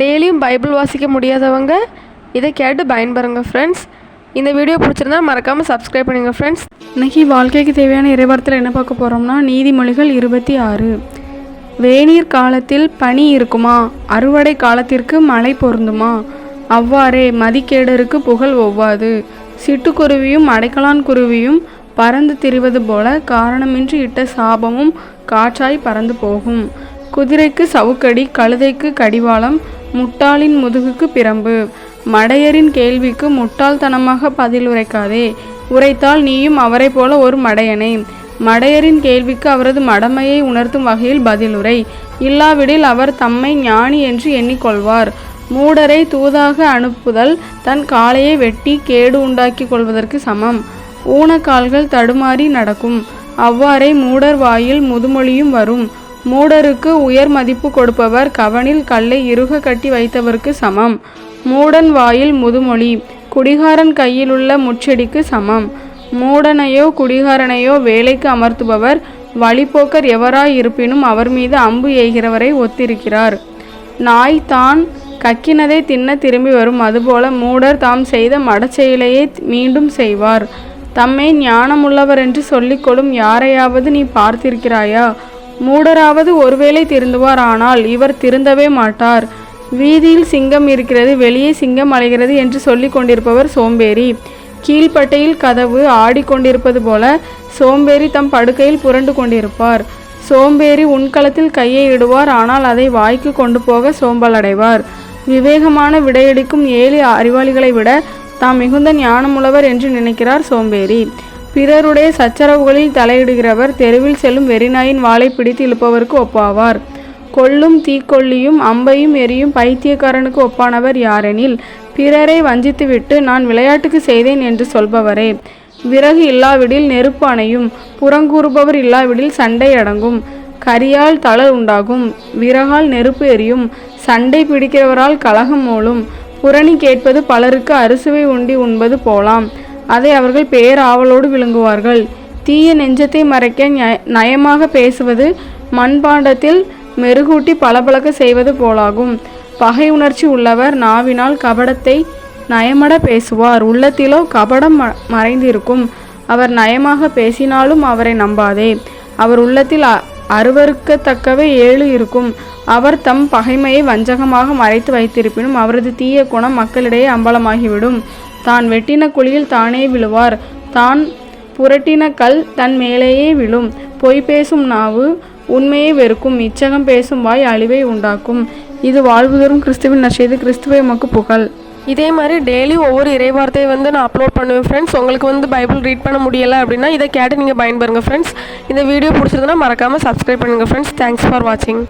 டெய்லியும் பைபிள் வாசிக்க முடியாதவங்க இதை கேட்டு பயன்பெறுங்க ஃப்ரெண்ட்ஸ் இந்த வீடியோ பிடிச்சிருந்தா மறக்காமல் சப்ஸ்கிரைப் பண்ணுங்கள் ஃப்ரெண்ட்ஸ் இன்னைக்கு வாழ்க்கைக்கு தேவையான இறைவரத்தில் என்ன பார்க்க போகிறோம்னா நீதிமொழிகள் இருபத்தி ஆறு. வேநீர் காலத்தில் பனி இருக்குமா? அறுவடை காலத்திற்கு மழை பொருந்துமா? அவ்வாறே மதிக்கேடருக்கு புகழ் ஒவ்வாது. சிட்டுக்குருவியும் அடைக்கலான் குருவியும் பறந்து திரிவது போல காரணமின்றி இட்ட சாபமும் காற்றாய் பறந்து போகும். குதிரைக்கு சவுக்கடி கழுதைக்கு கடிவாளம் முட்டாளின் முதுகுக்கு பிரம்பு. மடையரின் கேள்விக்கு முட்டாள்தனமாக பதில் உரைக்காதே. உரைத்தால் நீயும் அவரைப் போல ஒரு மடையனே. மடையரின் கேள்விக்கு அவரது மடமையை உணர்த்தும் வகையில் பதிலுரை இல்லாவிடில் அவர் தம்மை ஞானி என்று எண்ணிக்கொள்வார். மூடரை தூதாக அனுப்புதல் தன் காலையை வெட்டி கேடு உண்டாக்கி கொள்வதற்கு சமம். ஊனக்கால்கள் தடுமாறி நடக்கும். அவ்வாறே மூடர் வாயில் முதுமொழியும் வரும். மூடருக்கு உயர் மதிப்பு கொடுப்பவர் கவனில் கல்லை இறுக கட்டி வைத்தவருக்கு சமம். மூடன் வாயில் முதுமொழி குடிகாரன் கையிலுள்ள முச்செடிக்கு சமம். மூடனையோ குடிகாரனையோ வேலைக்கு அமர்த்துபவர் வழிப்போக்கர் எவராய் இருப்பினும் அவர் மீது அம்பு எய்கிறவரை ஒத்திருக்கிறார். நாய் தான் கக்கினதை தின்ன திரும்பி வரும். அதுபோல மூடர் தாம் செய்த மடச்செயலையே மீண்டும் செய்வார். தம்மை ஞானமுள்ளவர் என்று சொல்லிக்கொள்ளும் யாரையாவது நீ பார்த்திருக்கிறாயா? மூடராவது ஒருவேளை திருந்துவார் ஆனால் இவர் திருந்தவே மாட்டார். வீதியில் சிங்கம் இருக்கிறது வெளியே சிங்கம் அலைகிறது என்று சொல்லி கொண்டிருப்பவர் சோம்பேறி. கீழ்ப்பட்டையில் கதவு ஆடிக்கொண்டிருப்பது போல சோம்பேறி தம் படுக்கையில் புரண்டு கொண்டிருப்பார். சோம்பேறி உண்கலத்தில் கையை இடுவார் ஆனால் அதை வாய்க்கு கொண்டு போக சோம்பல் அடைவார். விவேகமான விடையடிக்கும் ஏழு அறிவாளிகளை விட தாம் மிகுந்த ஞானமுள்ளவர் என்று நினைக்கிறார் சோம்பேறி. பிறருடைய சச்சரவுகளில் தலையிடுகிறவர் தெருவில் செல்லும் வெறிநாயின் வாளை பிடித்து இழுப்பவருக்கு ஒப்பாவார். கொல்லும் தீக்கொல்லியும் அம்பையும் எரியும் பைத்தியக்காரனுக்கு ஒப்பானவர் யாரெனில்? பிறரை வஞ்சித்துவிட்டு நான் விளையாட்டுக்கு செய்தேன் என்று சொல்பவரே. விறகு இல்லாவிடில் நெருப்பு அணையும் புறங்கூறுபவர் இல்லாவிடில் சண்டை அடங்கும். கரியால் தளர் உண்டாகும் விறகால் நெருப்பு எரியும் சண்டை பிடிக்கிறவரால் கலகம் மூலும். புரணி கேட்பது பலருக்கு அறுசுவை உண்டி உண்பது போலாம். அதை அவர்கள் பேராவலோடு விழுங்குவார்கள் தீய நெஞ்சத்தை மறைக்க நய- நயமாக பேசுவது மண்பாண்டத்தில் மெருகூட்டி பளபளக்க செய்வது போலாகும். பகை உணர்ச்சி உள்ளவர் நாவினால் கபடத்தை நயமட பேசுவார். உள்ளத்திலோ கபடம் ம- மறைந்திருக்கும். அவர் நயமாக பேசினாலும் அவரை நம்பாதே. அவர் உள்ளத்தில் அ- ஏழு இருக்கும். அவர் தம் பகைமையை வஞ்சகமாக மறைத்து வைத்திருப்பினும் அவரது தீய குணம் மக்களிடையே அம்பலமாகிவிடும். தான் வெட்டின குழியில் தானே விழுவார். தான் புரட்டின கல் தன் மேலேயே விழும். பொய் பேசும் நாவு உண்மையை வெறுக்கும். இச்சகம் பேசும் வாய் அழிவை உண்டாக்கும். இது வாழ்வுதோறும் கிறிஸ்துவின் நற்செய்து கிறிஸ்துவை மக்கு புகழ். இதே மாதிரி டெய்லி ஒவ்வொரு இறைவார்த்தையை வந்து நான் அப்லோட் பண்ணுவேன் ஃப்ரெண்ட்ஸ் உங்களுக்கு வந்து பைபிள் ரீட் பண்ண முடியலை அப்படின்னா இதை கேட்டு நீங்கள் பயன்பெறுங்க ஃப்ரெண்ட்ஸ் இந்த வீடியோ பிடிச்சிருந்தனா மறக்காமல் சப்ஸ்கிரைப் பண்ணுங்கள் ஃப்ரெண்ட்ஸ் தேங்க்ஸ் ஃபார் வாட்சிங்